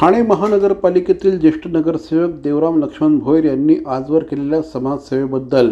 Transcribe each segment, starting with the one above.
ठाणे महानगरपालिकेतील ज्येष्ठ नगरसेवक देवराम लक्ष्मण भोईर यांनी आजवर केलेल्या समाजसेवेबद्दल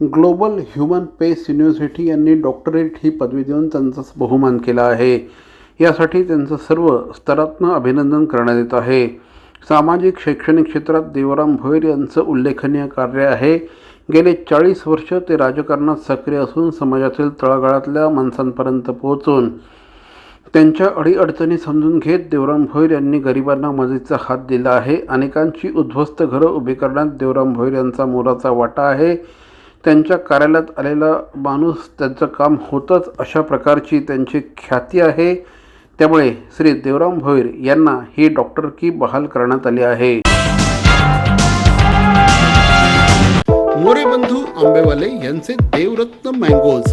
ग्लोबल ह्युमन पेस युनिव्हर्सिटी यांनी डॉक्टरेट ही पदवी देऊन त्यांचा बहुमान केला आहे. यासाठी त्यांचं सर्व स्तरातनं अभिनंदन करण्यात येत आहे. सामाजिक शैक्षणिक क्षेत्रात देवराम भोईर यांचं उल्लेखनीय कार्य आहे. गेले चाळीस वर्ष ते राजकारणात सक्रिय असून समाजातील तळागाळातल्या माणसांपर्यंत पोहोचून त्यांच्या अडीअडचणी समजून घेत देवराम भोईर यांनी गरिबांना मदतीचा हात दिला आहे. अनेकांची उद्ध्वस्त घरं उभी करण्यात देवराम भोईर यांचा मोलाचा वाटा आहे. त्यांच्या कार्यालयात आलेला माणूस त्यांचं काम होतंच अशा प्रकारची त्यांची ख्याती आहे. त्यामुळे श्री देवराम भोईर यांना ही डॉक्टरकी बहाल करण्यात आली आहे. मोरे बंधू आंबेवाले यांचे देवरत्न मँगोज.